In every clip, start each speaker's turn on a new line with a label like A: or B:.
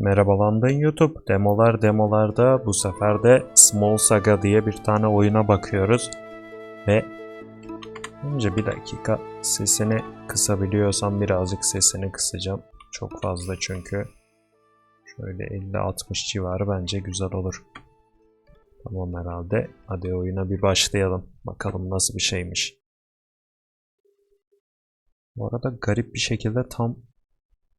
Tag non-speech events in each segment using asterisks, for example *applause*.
A: Merhabalandın YouTube. Demolar demolarda bu sefer de Small Saga diye bir tane oyuna bakıyoruz. Ve önce bir dakika sesini kısabiliyorsam birazcık sesini kısacağım. Çok fazla çünkü. Şöyle 50-60 civarı bence güzel olur. Tamam herhalde. Hadi oyuna bir başlayalım. Bakalım nasıl bir şeymiş. Bu arada garip bir şekilde tam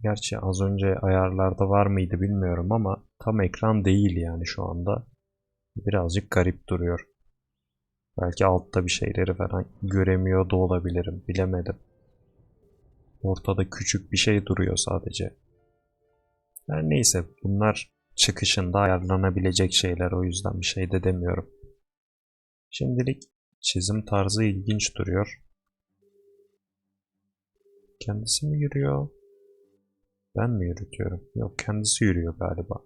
A: Gerçi az önce ayarlarda var mıydı bilmiyorum ama tam ekran değil yani şu anda. Birazcık garip duruyor. Belki altta bir şeyleri falan göremiyor da olabilirim. Bilemedim. Ortada küçük bir şey duruyor sadece. Her neyse bunlar çıkışında ayarlanabilecek şeyler o yüzden bir şey de demiyorum. Şimdilik çizim tarzı ilginç duruyor. Kendisi mi yürüyor? Ben mi yürütüyorum? Yok kendisi yürüyor galiba.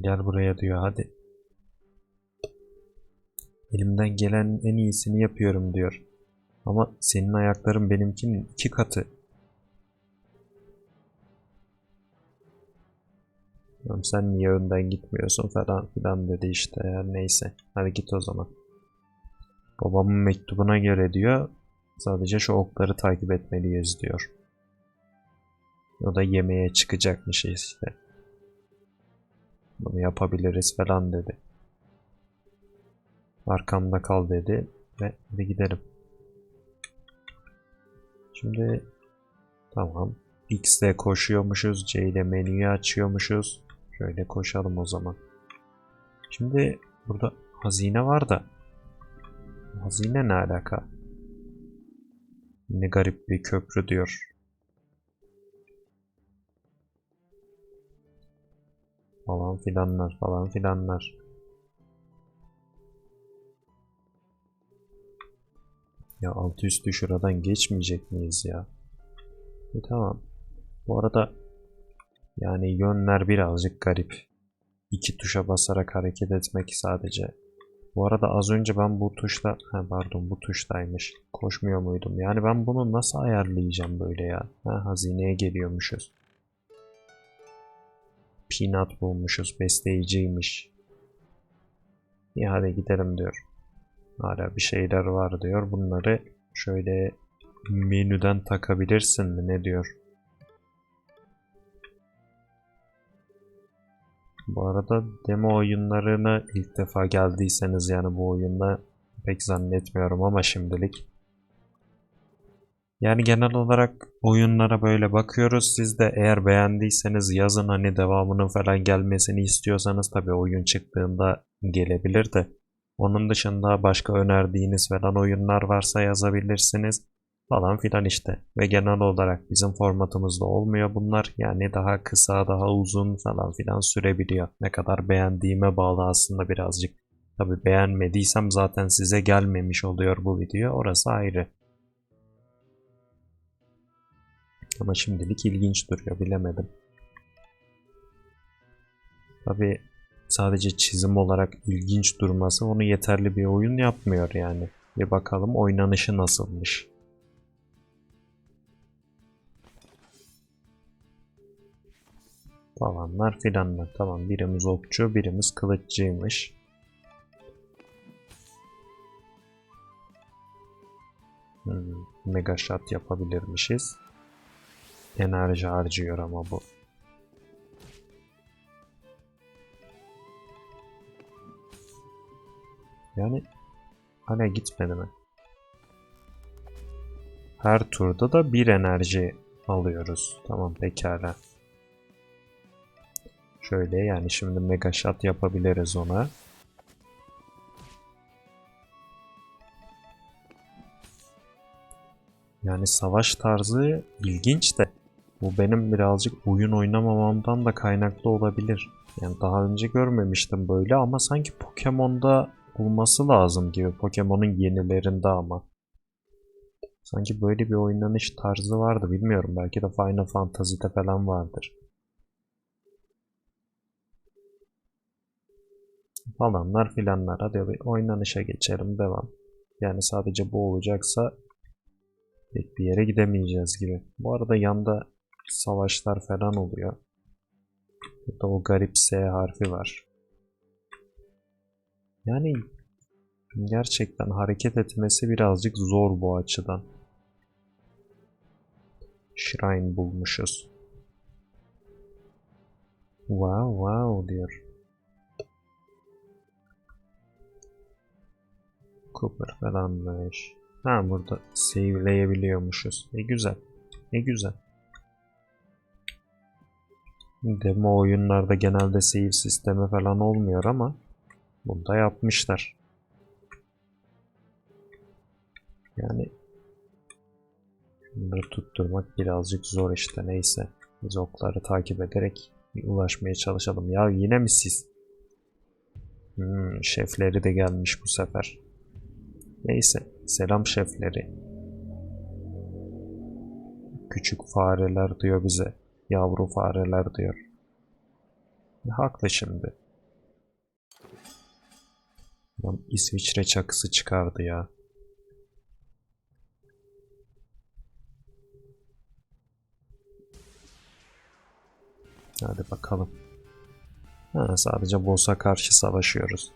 A: Gel buraya diyor hadi. Elimden gelen en iyisini yapıyorum diyor. Ama senin ayakların benimkinin iki katı. Oğlum sen niye önden gitmiyorsun falan filan dedi işte ya neyse. Hadi git o zaman. Babamın mektubuna göre diyor Sadece şu okları takip etmeliyiz diyor. O da yemeğe çıkacakmış işte. Bunu yapabiliriz falan dedi. Arkamda kal dedi ve hadi gidelim. Şimdi tamam. X ile koşuyormuşuz. C ile menüyü açıyormuşuz. Şöyle koşalım o zaman. Şimdi burada hazine var da hazine ne alaka? Ne garip bir köprü diyor. Falan filanlar falan filanlar. Ya altı üstü şuradan geçmeyecek miyiz ya? E, tamam. Bu arada yani yönler birazcık garip. İki tuşa basarak hareket etmek sadece bu arada az önce ben bu tuşla... Ha, pardon bu tuştaymış. Koşmuyor muydum? Yani ben bunu nasıl ayarlayacağım böyle ya? Ha, hazineye geliyormuşuz. Peanut bulmuşuz. Besleyiciymiş. İyi hadi gidelim diyor. Hala bir şeyler var diyor. Bunları şöyle menüden takabilirsin mi? Ne diyor? Bu arada demo oyunlarını ilk defa geldiyseniz yani bu oyunda pek zannetmiyorum ama şimdilik. Yani genel olarak oyunlara böyle bakıyoruz. Siz de eğer beğendiyseniz yazın hani devamının falan gelmesini istiyorsanız tabii oyun çıktığında gelebilir de. Onun dışında başka önerdiğiniz falan oyunlar varsa yazabilirsiniz falan filan işte. Ve genel olarak bizim formatımızda olmuyor bunlar. Yani daha kısa, daha uzun falan filan sürebiliyor. Ne kadar beğendiğime bağlı aslında birazcık. Tabi beğenmediysem zaten size gelmemiş oluyor bu video. Orası ayrı. Ama şimdilik ilginç duruyor. Bilemedim. Tabi sadece çizim olarak ilginç durması onu yeterli bir oyun yapmıyor yani. Bir bakalım oynanışı nasılmış. Falanlar filanlar. Tamam birimiz okçu birimiz kılıççıymış. Hmm, mega shot yapabilirmişiz. Enerji harcıyor ama bu. Yani hala gitmedi mi? Her turda da bir enerji alıyoruz. Tamam pekala. Şöyle yani şimdi mega shot yapabiliriz ona. Yani savaş tarzı ilginç de bu benim birazcık oyun oynamamamdan da kaynaklı olabilir. Yani daha önce görmemiştim böyle ama sanki Pokemon'da olması lazım gibi. Pokemon'un yenilerinde ama. Sanki böyle bir oynanış tarzı vardı bilmiyorum. Belki de Final Fantasy'de falan vardır. Falanlar filanlar. Hadi oynanışa geçelim. Devam. Yani sadece bu olacaksa Pek bir yere gidemeyeceğiz gibi. Bu arada yanda savaşlar falan oluyor. Burada o garip S harfi var. Yani gerçekten hareket etmesi birazcık zor bu açıdan. Shrine bulmuşuz. Wow wow diyor. Cooper falanmış. Ha burada save'leyebiliyormuşuz. Ne güzel. Ne güzel. Demo oyunlarda genelde save sistemi falan olmuyor ama bunda yapmışlar. Yani bunları tutturmak birazcık zor işte neyse. Biz okları takip ederek bir ulaşmaya çalışalım. Ya yine mi siz? Hmm, şefleri de gelmiş bu sefer. Neyse. Selam şefleri. Küçük fareler diyor bize. Yavru fareler diyor. Haklı şimdi. Lan İsviçre çakısı çıkardı ya. Hadi bakalım. Ha, sadece boss'a karşı savaşıyoruz.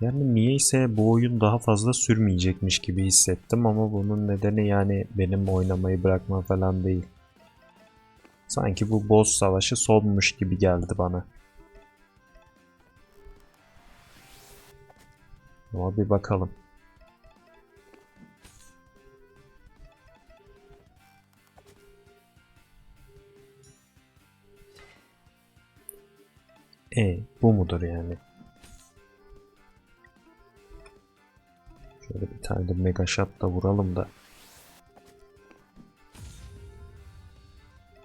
A: Yani niyeyse bu oyun daha fazla sürmeyecekmiş gibi hissettim ama bunun nedeni yani benim oynamayı bırakma falan değil. Sanki bu boss savaşı sonmuş gibi geldi bana. Ama bir bakalım. E bu mudur yani? Şöyle bir tane de mega shot da vuralım da.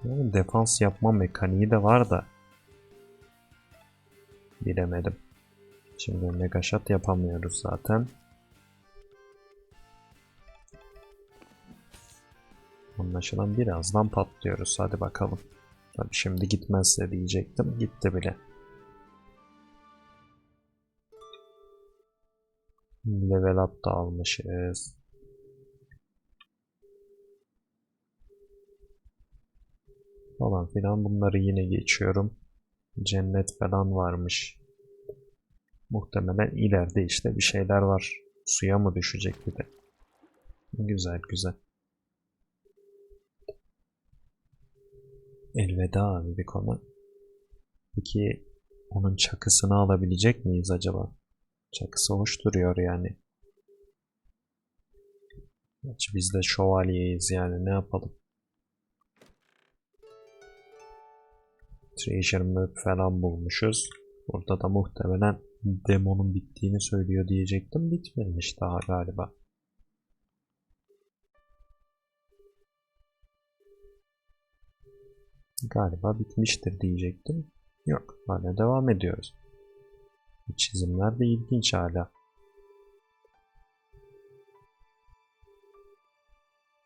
A: Yani defans yapma mekaniği de var da. Bilemedim. Şimdi mega shot yapamıyoruz zaten. Anlaşılan birazdan patlıyoruz. Hadi bakalım. Tabii şimdi gitmezse diyecektim. Gitti bile. Level up da almışız. Falan filan bunları yine geçiyorum. Cennet falan varmış. Muhtemelen ileride işte bir şeyler var. Suya mı düşecek bir de. Güzel güzel. Elveda abi bir konu. Peki onun çakısını alabilecek miyiz acaba? Çakısı hoş duruyor yani. Gerçi biz de şövalyeyiz yani ne yapalım. Treasure map falan bulmuşuz. Burada da muhtemelen demonun bittiğini söylüyor diyecektim. Bitmemiş daha galiba. Galiba bitmiştir diyecektim. Yok hala devam ediyoruz. Çizimler de ilginç hala.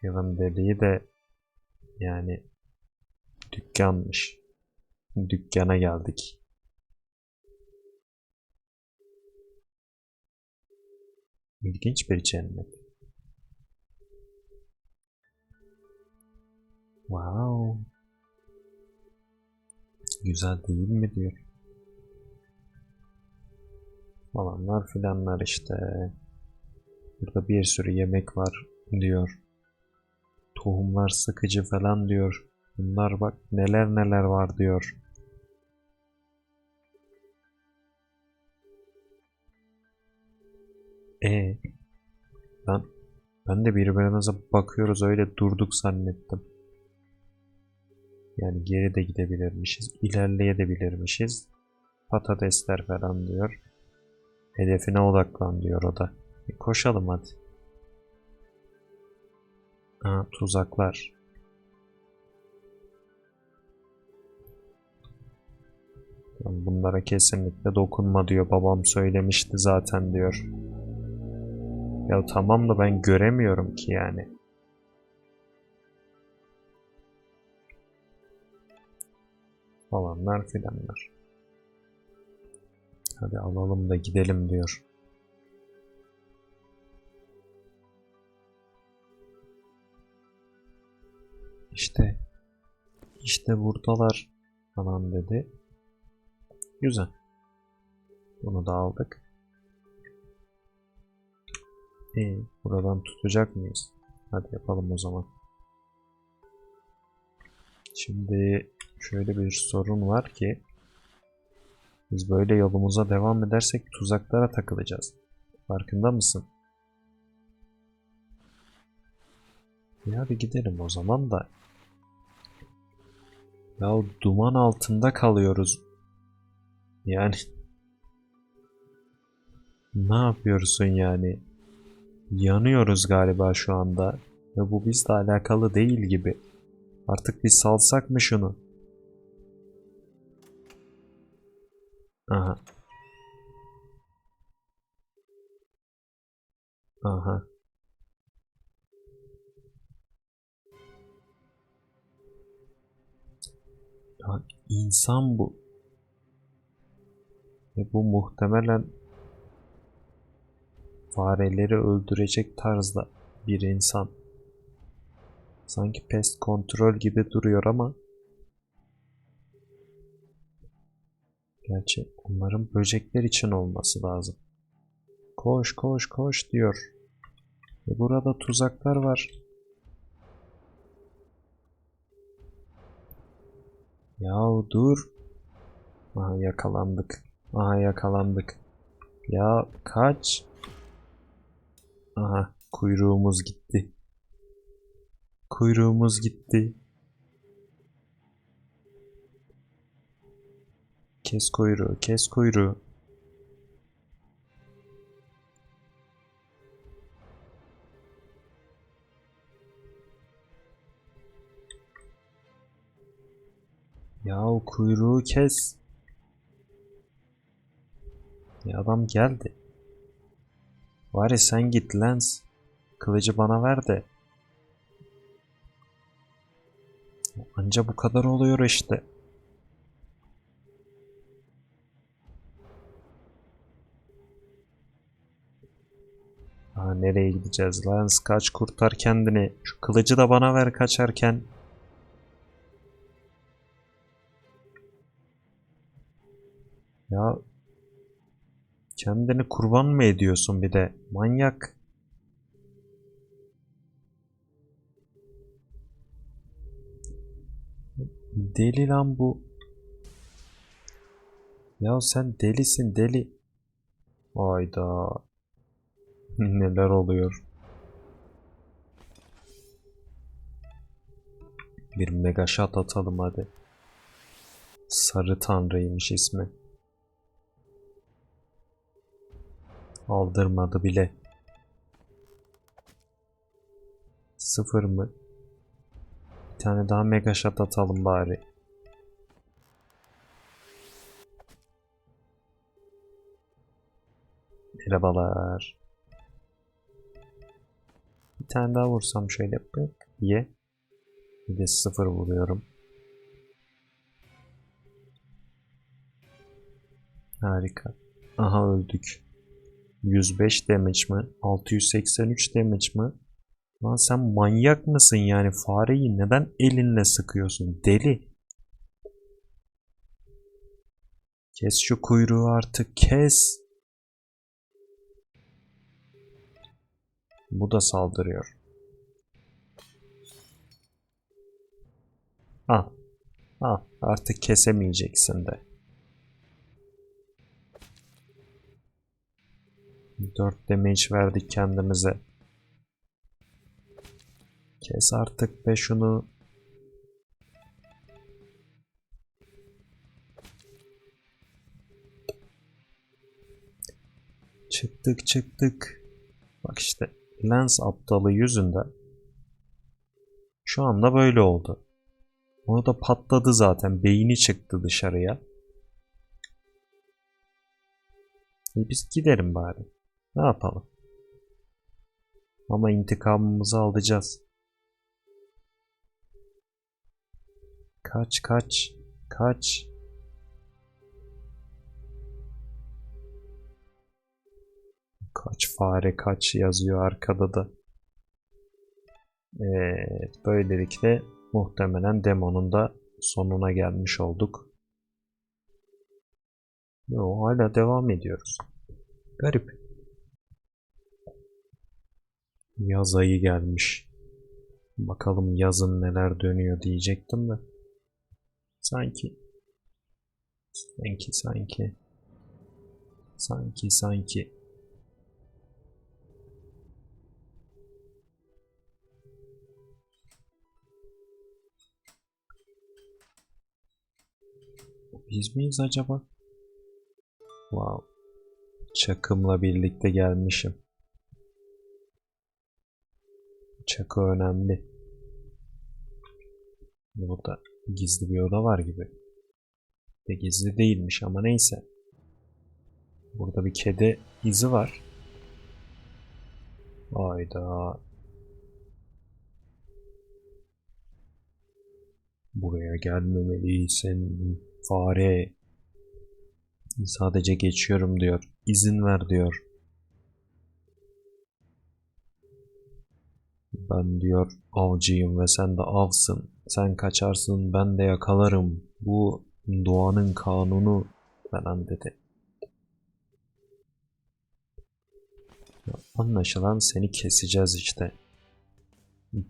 A: Yılın dediği de yani dükkanmış. Dükkana geldik. İlginç bir cennet. Wow. Güzel değil mi diyor falanlar filanlar işte. Burada bir sürü yemek var diyor. Tohumlar sıkıcı falan diyor. Bunlar bak neler neler var diyor. E ben ben de birbirimize bakıyoruz öyle durduk zannettim. Yani geri de gidebilirmişiz, ilerleyebilirmişiz. Patatesler falan diyor. Hedefine odaklan diyor o da. Bir koşalım hadi. Ha, tuzaklar. Bunlara kesinlikle dokunma diyor. Babam söylemişti zaten diyor. Ya tamam da ben göremiyorum ki yani. Falanlar filanlar. Hadi alalım da gidelim diyor. İşte işte buradalar falan dedi. Güzel. Bunu da aldık. İyi. Buradan tutacak mıyız? Hadi yapalım o zaman. Şimdi şöyle bir sorun var ki biz böyle yolumuza devam edersek tuzaklara takılacağız. Farkında mısın? Ya hadi gidelim o zaman da. Ya duman altında kalıyoruz. Yani ne yapıyorsun yani? Yanıyoruz galiba şu anda. Ve bu bizle alakalı değil gibi. Artık bir salsak mı şunu? Aha. Aha. Ya insan bu. Ve bu muhtemelen fareleri öldürecek tarzda bir insan. Sanki pest kontrol gibi duruyor ama Gerçi onların böcekler için olması lazım. Koş koş koş diyor. Ve burada tuzaklar var. Yahu dur. Aha yakalandık. Aha yakalandık. Ya kaç. Aha kuyruğumuz gitti. Kuyruğumuz gitti. Kes kuyruğu, kes kuyruğu. Yahu kuyruğu kes. Ya adam geldi. Var ya sen git Lens. Kılıcı bana ver de. Anca bu kadar oluyor işte. Aa, nereye gideceğiz? Lens kaç kurtar kendini. Şu kılıcı da bana ver kaçarken. Ya kendini kurban mı ediyorsun bir de? Manyak. Deli lan bu. Ya sen delisin deli. Ayda. Neler oluyor? Bir mega shot atalım hadi. Sarı Tanrı'ymış ismi. Aldırmadı bile. Sıfır mı? Bir tane daha mega shot atalım bari. Merhabalar. Bir tane daha vursam şöyle pık diye. Bir de sıfır vuruyorum. Harika. Aha öldük. 105 damage mi? 683 damage mi? Lan sen manyak mısın yani? Fareyi neden elinle sıkıyorsun? Deli. Kes şu kuyruğu artık kes. Bu da saldırıyor. Al. Al. Artık kesemeyeceksin de. 4 damage verdik kendimize. Kes artık be şunu. Çıktık çıktık. Bak işte lens aptalı yüzünden şu anda böyle oldu. Onu da patladı zaten. Beyni çıktı dışarıya. E biz gidelim bari. Ne yapalım? Ama intikamımızı alacağız. Kaç kaç kaç. Fare kaç yazıyor arkada da. Evet böylelikle muhtemelen demonun da sonuna gelmiş olduk. Yo, hala devam ediyoruz. Garip. Yaz ayı gelmiş. Bakalım yazın neler dönüyor diyecektim de. Sanki. Sanki sanki. Sanki sanki. Biz miyiz acaba? Wow. Çakımla birlikte gelmişim. Çakı önemli. Burada gizli bir oda var gibi. De gizli değilmiş ama neyse. Burada bir kedi izi var. Hayda. Buraya gelmemeliysin fare. Sadece geçiyorum diyor. İzin ver diyor. Ben diyor avcıyım ve sen de avsın. Sen kaçarsın ben de yakalarım. Bu doğanın kanunu falan dedi. Anlaşılan seni keseceğiz işte.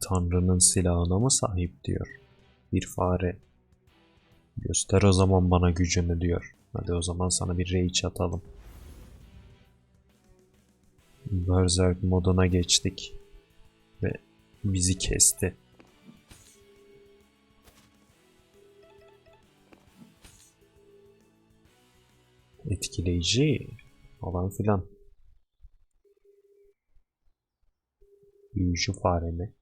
A: Tanrı'nın silahına mı sahip diyor. Bir fare. Göster o zaman bana gücünü diyor. Hadi o zaman sana bir rage atalım. Berserk moduna geçtik. Ve bizi kesti. Etkileyici falan filan. Büyücü fare mi?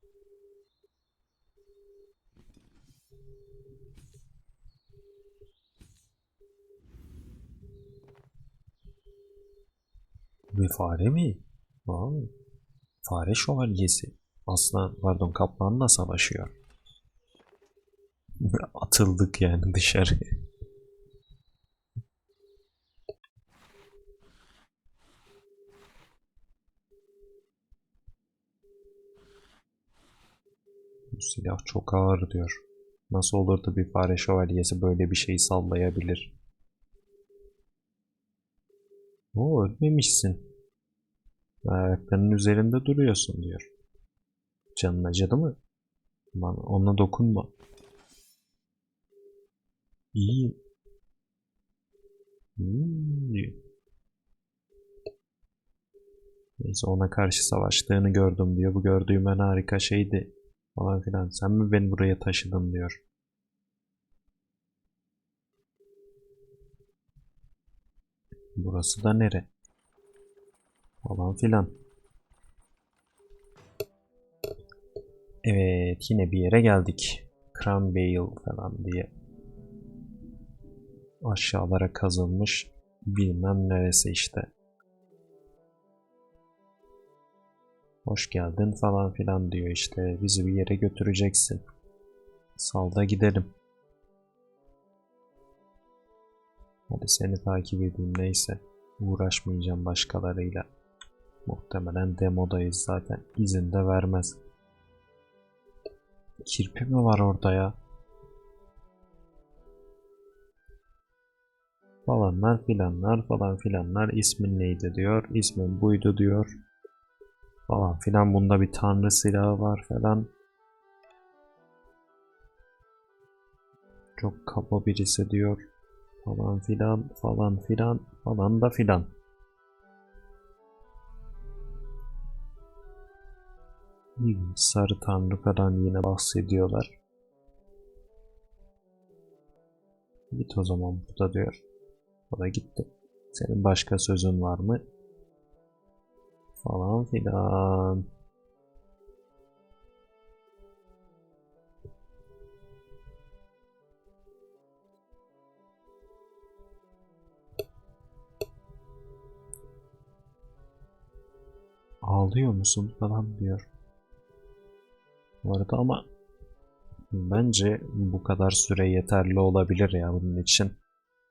A: Bir fare mi? Aa, fare şövalyesi. Aslan, pardon kaplanla savaşıyor. *laughs* Atıldık yani dışarı. Bu silah çok ağır diyor. Nasıl olur da bir fare şövalyesi böyle bir şey sallayabilir? Oo ölmemişsin. Ayaklarının üzerinde duruyorsun diyor. Canın acıdı mı? Bana ona dokunma. İyi. Hmm. Neyse ona karşı savaştığını gördüm diyor. Bu gördüğüm en harika şeydi. Falan filan. Sen mi beni buraya taşıdın diyor. Burası da nere? Falan filan. Evet yine bir yere geldik. Cranbale falan diye. Aşağılara kazılmış bilmem neresi işte. Hoş geldin falan filan diyor işte. Bizi bir yere götüreceksin. Salda gidelim. Hadi seni takip edeyim neyse. Uğraşmayacağım başkalarıyla. Muhtemelen demodayız zaten. İzin de vermez. Kirpi mi var orada ya? Falanlar filanlar falan filanlar ismin neydi diyor. İsmin buydu diyor. Falan filan bunda bir tanrı silahı var falan. Çok kaba birisi diyor. Falan filan falan filan falan da filan. Sarı Tanrıka'dan yine bahsediyorlar. Git o zaman burada diyor. O da gitti. Senin başka sözün var mı? Falan filan. Ağlıyor musun falan diyor. Bu arada ama bence bu kadar süre yeterli olabilir ya bunun için.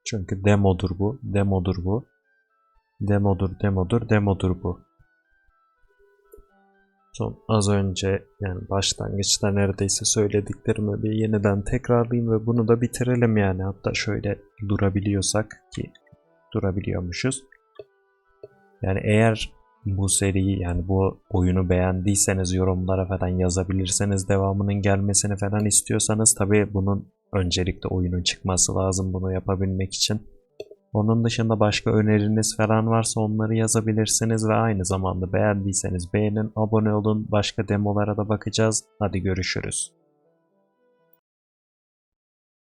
A: Çünkü demodur bu, demodur bu. Demodur, demodur, demodur bu. Son az önce yani başlangıçta neredeyse söylediklerimi bir yeniden tekrarlayayım ve bunu da bitirelim yani. Hatta şöyle durabiliyorsak ki durabiliyormuşuz. Yani eğer bu seriyi yani bu oyunu beğendiyseniz yorumlara falan yazabilirseniz devamının gelmesini falan istiyorsanız tabii bunun öncelikle oyunun çıkması lazım bunu yapabilmek için. Onun dışında başka öneriniz falan varsa onları yazabilirsiniz ve aynı zamanda beğendiyseniz beğenin, abone olun, başka demolara da bakacağız. Hadi görüşürüz.